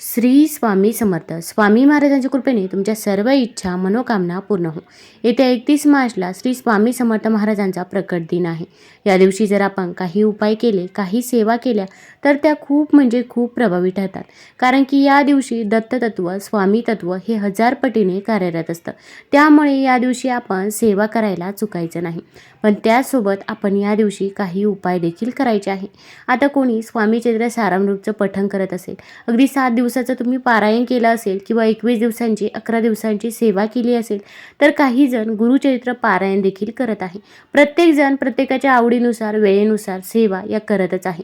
श्री स्वामी समर्थ. स्वामी महाराजांच्या कृपेने तुमच्या सर्व इच्छा मनोकामना पूर्ण हो येत्या एकतीस मार्चला श्री स्वामी समर्थ महाराजांचा प्रकट दिन आहे. या दिवशी जर आपण काही उपाय केले काही सेवा केल्या तर त्या खूप म्हणजे खूप प्रभावी ठरतात. कारण की या दिवशी दत्ततत्व स्वामी तत्व हे हजार पटीने कार्यरत असतं. त्यामुळे या दिवशी आपण सेवा करायला चुकायचं नाही. पण त्यासोबत आपण या दिवशी काही उपाय देखील करायचे आहे. आता कोणी स्वामी चरित्र सारामृतचं पठण करत असेल अगदी सात दिवसाचं तुम्ही पारायण केलं असेल किंवा एकवीस दिवसांची अकरा दिवसांची सेवा केली असेल तर काही जण गुरुचरित्र पारायण देखील करत आहे. प्रत्येकजण प्रत्येकाच्या आवडीनुसार वेळेनुसार सेवा या करतच आहे.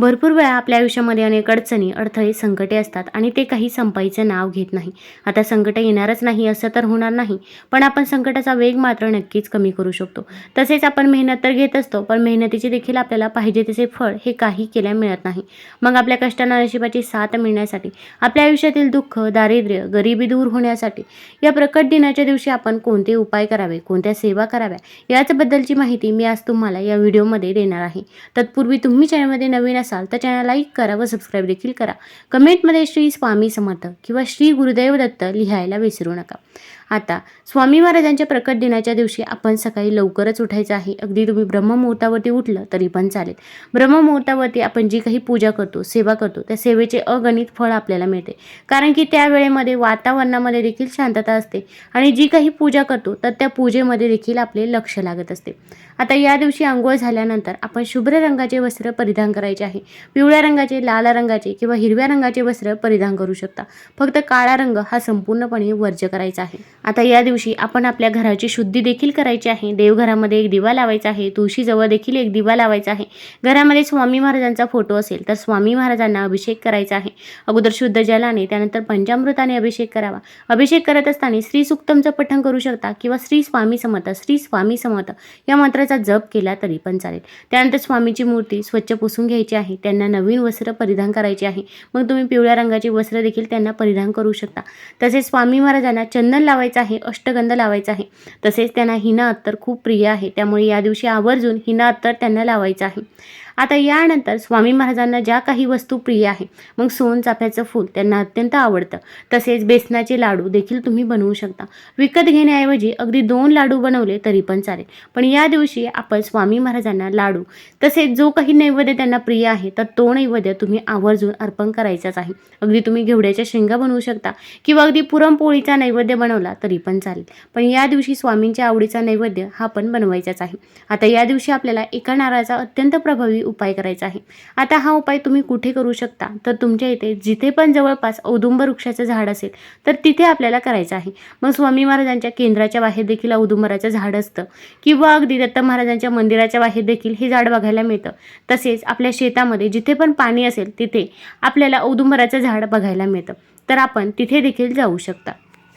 भरपूर वेळा आपल्या आयुष्यामध्ये अनेक अडचणी अडथळे संकटे असतात आणि ते काही संपाईचं नाव घेत नाही. आता संकट येणारच नाही असं तर होणार नाही पण आपण संकटाचा वेग मात्र नक्कीच कमी करू शकतो. तसेच आपण मेहनत तर घेत असतो पण मेहनतीचे देखील आपल्याला पाहिजे तसे फळ हे काही केल्या मिळत नाही. मग आपल्या कष्टांना नशिबाची साथ मिळण्यासाठी आपल्या आयुष्यातील दुःख दारिद्र्य गरिबी दूर होण्यासाठी या प्रकट दिनाच्या दिवशी आपण कोणते उपाय करावे कोणत्या सेवा कराव्या याचबद्दलची माहिती मी आज तुम्हाला या व्हिडिओमध्ये देणार आहे. तत्पूर्वी तुम्ही चॅनलमध्ये नवीन असाल तर चॅनल लाईक करा व सबस्क्राईब देखील करा. कमेंटमध्ये श्री स्वामी समर्थ किंवा श्री गुरुदेव दत्त लिहायला विसरू नका. आता स्वामी महाराजांच्या प्रकट दिनाच्या दिवशी आपण सकाळी लवकरच उठायचं आहे. अगदी तुम्ही ब्रह्ममुहूर्तावरती उठलं तरी पण चालेल. ब्रह्ममुहूर्तावरती आपण जी काही पूजा करतो सेवा करतो त्या सेवेचे अगणित फळ आपल्याला मिळते. कारण की त्या वेळेमध्ये वातावरणामध्ये देखील शांतता असते आणि जी काही पूजा करतो तर त्या पूजेमध्ये देखील आपले लक्ष लागत असते. आता या दिवशी आंघोळ झाल्यानंतर आपण शुभ्र रंगाचे वस्त्र परिधान करायचे आहे. पिवळ्या रंगाचे लाल रंगाचे किंवा हिरव्या रंगाचे वस्त्र परिधान करू शकता. फक्त काळा रंग हा संपूर्णपणे वर्ज्य करायचा आहे. आता या दिवशी आपण आपल्या घराची शुद्धी देखील करायची आहे. देवघरामध्ये एक दिवा लावायचा आहे. तुळशीजवळ देखील एक दिवा लावायचा आहे. घरामध्ये स्वामी महाराजांचा फोटो असेल तर स्वामी महाराजांना अभिषेक करायचा आहे. अगोदर शुद्ध जलाने त्यानंतर पंचामृताने अभिषेक करावा. अभिषेक करत असताना श्री सुक्तमचं पठण करू शकता किंवा श्री स्वामी समर्थ श्री स्वामी समर्थ या मंत्राचा जप केला तरी पण चालेल. त्यानंतर स्वामीची मूर्ती स्वच्छ पुसून घ्यायची आहे. त्यांना नवीन वस्त्र परिधान करायचे आहे. मग तुम्ही पिवळ्या रंगाचे वस्त्र देखील त्यांना परिधान करू शकता. तसेच स्वामी महाराजांना चंदन लावायचं आहे अष्टगंध लावायचा आहे. तसेच त्यांना हिना अत्तर खूप प्रिय आहे. त्यामुळे या दिवशी आवर्जून हिना अत्तर त्यांना लावायचं आहे. आता यानंतर स्वामी महाराजांना ज्या काही वस्तू प्रिय आहे मग सोन चाफ्याचं फूल त्यांना अत्यंत आवडतं. तसेच बेसनाचे लाडू देखील तुम्ही बनवू शकता. विकत घेण्याऐवजी अगदी दोन लाडू बनवले तरी पण चालेल. पण या दिवशी आपण स्वामी महाराजांना लाडू तसेच जो काही नैवेद्य त्यांना प्रिय आहे तर तो नैवेद्य तुम्ही आवर्जून अर्पण करायचाच आहे. अगदी तुम्ही घेवड्याच्या शेंगा बनवू शकता किंवा अगदी पुरणपोळीचा नैवेद्य बनवला तरी पण चालेल. पण या दिवशी स्वामींच्या आवडीचा नैवेद्य हा पण बनवायचाच आहे. आता या दिवशी आपल्याला एका नारळाचा अत्यंत प्रभावी उपाय करायचा आहे. आता हा उपाय तुम्ही कुठे करू शकता? तर तुमच्या इथे जिथे पण जवळपास औदुंबर वृक्षाचं झाड असेल तर तिथे आपल्याला करायचं आहे. मग स्वामी महाराजांच्या केंद्राच्या बाहेर देखील औदुंबराचं झाड असतं. किंवा अगदी दत्त महाराजांच्या मंदिराच्या बाहेर देखील हे झाड बघायला मिळतं. तसेच आपल्या शेतामध्ये जिथे पण पाणी असेल तिथे आपल्याला औदुंबराचं झाड बघायला मिळतं. तर आपण तिथे देखील जाऊ शकता.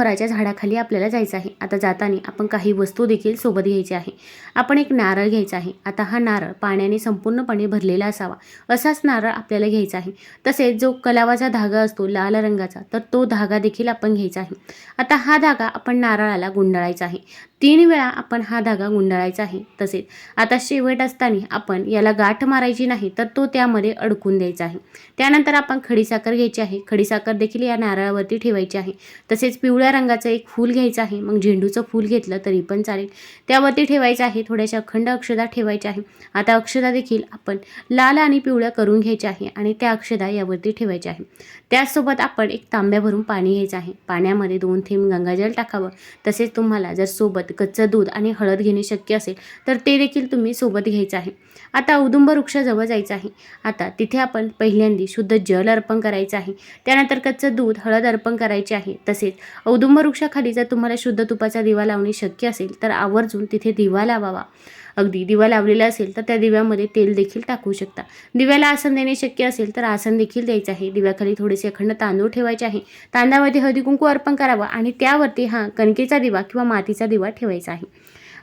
औदुंबराच्या झाडाखाली आपल्याला जायचं आहे. आता जाताना आपण काही वस्तू देखील सोबत घ्यायची आहे. आपण एक नारळ घ्यायचा आहे. आता हा नारळ पाण्याने संपूर्णपणे भरलेला असावा. असाच नारळ आपल्याला घ्यायचा आहे. तसेच जो कलावाचा धागा असतो लाल रंगाचा तर तो धागा देखील आपण घ्यायचा आहे. आता हा धागा आपण नारळाला गुंडाळायचा आहे. तीन वेळा आपण हा धागा गुंडाळायचा आहे. तसेच आता शेवट असताना आपण याला गाठ मारायची नाही तर तो त्यामध्ये अडकून द्यायचा आहे. त्यानंतर आपण खडीसाखर घ्यायची आहे. खडीसाखर देखील या नारळावरती ठेवायची आहे. तसेच पिवळ्या रंगाचं एक फूल घ्यायचं आहे. मग झेंडूचं फूल घेतलं तरी पण चालेल. त्यावरती ठेवायचं आहे. थोड्याशा अखंड अक्षदा ठेवायच्या आहे. आता अक्षदा देखील आपण लाल आणि पिवळ्या करून घ्यायच्या आहे आणि त्या अक्षदा यावरती ठेवायच्या आहे. त्याचसोबत आपण एक तांब्या भरून पाणी घ्यायचं आहे. पाण्यामध्ये दोन थेंब गंगाजल टाकावं. तसेच तुम्हाला जर सोबत कच्चं दूध आणि हळद घेणे शक्य असेल तर ते देखील तुम्ही सोबत घ्यायचं आहे. आता औदुंब वृक्षाजवळ जायचं आहे. आता तिथे आपण पहिल्यांदी शुद्ध जल अर्पण करायचं आहे. त्यानंतर कच्चं दूध हळद अर्पण करायचे आहे. तसेच औदुंब वृक्षाखाली जर तुम्हाला शुद्ध तुपाचा दिवा लावणे शक्य असेल तर आवर्जून तिथे दिवा लावावा. अगदी दिवा लावलेला असेल तर त्या दिव्यामध्ये तेल देखील टाकू शकता. दिव्याला आसन देणे शक्य असेल तर आसन देखील द्यायचं आहे. दिव्याखाली थोडेसे अखंड तांदूळ ठेवायचे आहे. तांदळामध्ये हळदी कुंकू अर्पण करावा आणि त्यावरती हा कणकेचा दिवा किंवा मातीचा दिवा ठेवायचा आहे.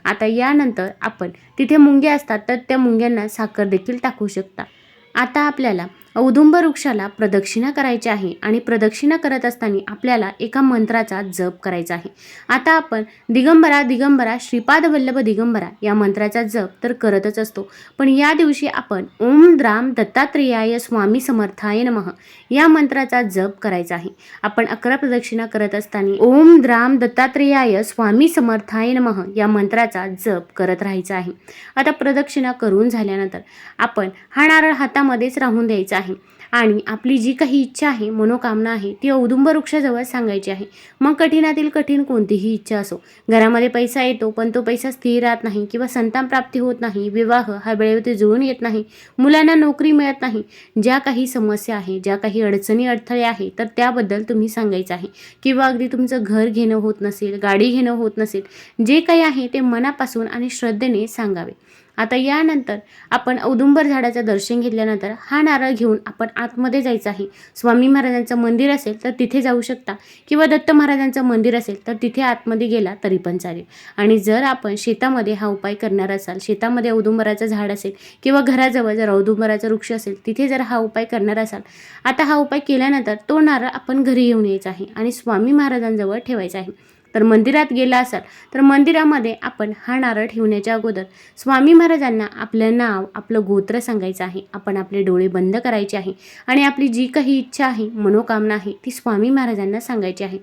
आता यानंतर आपण तिथे मुंग्या असतात तर त्या मुंग्यांना साखर देखील टाकू शकता. आता आपल्याला औदुंब वृक्षाला प्रदक्षिणा करायची आहे आणि प्रदक्षिणा करत असताना आपल्याला एका मंत्राचा जप करायचा आहे. आता आपण दिगंबरा दिगंबरा श्रीपाद वल्लभ दिगंबरा या मंत्राचा जप तर करतच असतो. पण या दिवशी आपण ओम द्राम दत्तात्रेयाय स्वामी समर्थाय नमः या मंत्राचा जप करायचा आहे. आपण अकरा प्रदक्षिणा करत असताना ओम द्राम दत्तात्रेयाय स्वामी समर्थाय नमः या मंत्राचा जप करत राहायचा आहे. आता प्रदक्षिणा करून झाल्यानंतर आपण हा नारळ हातामध्येच राहून द्यायचा आहे. आणि आपली जी काही इच्छा आहे मनोकामना आहे ती औदुंब वृक्षाजवळ सांगायची आहे. मग कठीणातील कठीण कोणतीही इच्छा असो. घरामध्ये पैसा येतो पण तो पैसा स्थिर राहत नाही किंवा संतान प्राप्ती होत नाही विवाह हा वेळेवरती जुळून येत नाही मुलांना नोकरी मिळत नाही. ज्या काही समस्या आहे ज्या काही अडचणी अडथळे आहे तर त्याबद्दल तुम्ही सांगायचं आहे. किंवा अगदी तुमचं घर घेणं होत नसेल गाडी घेणं होत नसेल जे काही आहे ते मनापासून आणि श्रद्धेने सांगावे. आता यानंतर आपण औदुंबर झाडाचं दर्शन घेतल्यानंतर हा नारळ घेऊन आपण आतमध्ये जायचं आहे. स्वामी महाराजांचं मंदिर असेल तर तिथे जाऊ शकता. किंवा दत्त महाराजांचं मंदिर असेल तर तिथे आतमध्ये गेला तरी पण चालेल. आणि जर आपण शेतामध्ये हा उपाय करणार असाल शेतामध्ये औदुंबराचं झाड असेल किंवा घराजवळ जर औदुंबराचा वृक्ष असेल तिथे जर हा उपाय करणार असाल आता हा उपाय केल्यानंतर तो नारळ आपण घरी घेऊन यायचा आहे आणि स्वामी महाराजांजवळ ठेवायचा आहे. तर मंदिरात गेला असाल तर मंदिरामध्ये आपण हा नारळ ठेवण्याच्या अगोदर स्वामी महाराजांना आपलं नाव आपलं गोत्र सांगायचं आहे. आपण आपले डोळे बंद करायचे आहे आणि आपली जी काही इच्छा आहे मनोकामना आहे ती स्वामी महाराजांना सांगायची आहे.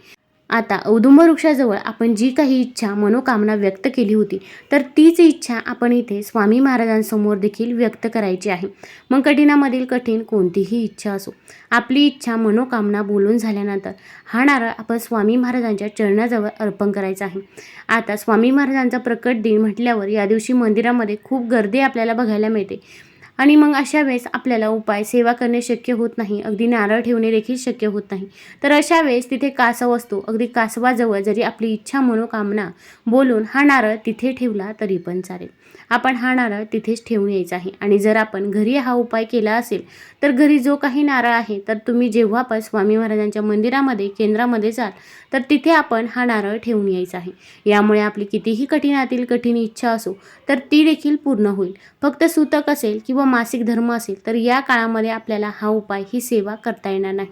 आता औदुंब वृक्षाजवळ आपण जी काही इच्छा मनोकामना व्यक्त केली होती तर तीच इच्छा आपण इथे स्वामी महाराजांसमोर देखील व्यक्त करायची आहे. मग कठीणामधील कठीण कोणतीही इच्छा असो आपली इच्छा मनोकामना बोलून झाल्यानंतर हा नारळ आपण स्वामी महाराजांच्या चरणाजवळ अर्पण करायचा आहे. आता स्वामी महाराजांचा प्रकट दिन म्हटल्यावर या दिवशी मंदिरामध्ये खूप गर्दी आपल्याला बघायला मिळते. आणि मग अशा वेळेस आपल्याला उपाय सेवा करणे शक्य होत नाही. अगदी नारळ ठेवणे देखील शक्य होत नाही. तर अशा वेळेस तिथे कासव असतो. अगदी कासवाजवळ जरी आपली इच्छा मनोकामना बोलून हा नारळ तिथे ठेवला तरी पण चालेल. आपण हा नारळ तिथेच ठेवून यायचा आहे. आणि जर आपण घरी हा उपाय केला असेल तर घरी जो काही नारळ आहे तर तुम्ही जेव्हा पण स्वामी महाराजांच्या मंदिरामध्ये केंद्रामध्ये जाल तर तिथे आपण हा नारळ ठेवून यायचा आहे. यामुळे आपली कितीही कठीणातील कठीण इच्छा असो तर ती देखील पूर्ण होईल. फक्त सुतक असेल किंवा मासिक धर्म असेल तर या काळामध्ये आपल्याला हा उपाय ही सेवा करता येणार नाही.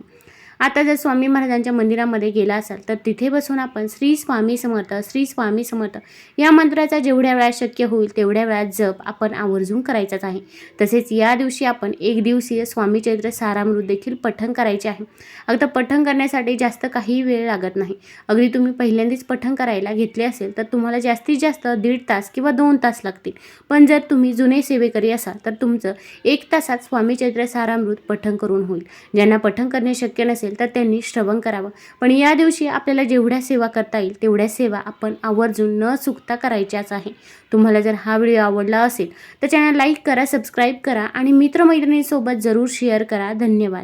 आता जर स्वामी महाराजांच्या मंदिरामध्ये गेला असाल तर तिथे बसून आपण श्री स्वामी समर्थ श्री स्वामी समर्थ या मंत्राचा जेवढ्या वेळा शक्य होईल तेवढ्या वेळात जप आपण आवर्जून करायचाच आहे. तसेच या दिवशी आपण एक दिवसीय स्वामी चैत्र सारामृत देखील पठण करायचे आहे. अगदी पठण करण्यासाठी जास्त काही वेळ लागत नाही. अगदी तुम्ही पहिल्यांदाच पठण करायला घेतले असेल तर तुम्हाला जास्तीत जास्त दीड तास किंवा दोन तास लागतील. पण जर तुम्ही जुने सेवेकरी असाल तर तुमचं एक तासात स्वामी चैत्र सारामृत पठण करून होईल. ज्यांना पठण करणे शक्य नसेल तर त्यांनी श्रवण करावं. पण या दिवशी आपल्याला जेवढ्या सेवा करता येईल तेवढ्या सेवा आपण आवर्जून न चुकता करायच्याच आहे. तुम्हाला जर हा व्हिडिओ आवडला असेल तर चॅनल लाईक करा सबस्क्राईब करा आणि मित्रमैत्रिणींसोबत जरूर शेअर करा. धन्यवाद.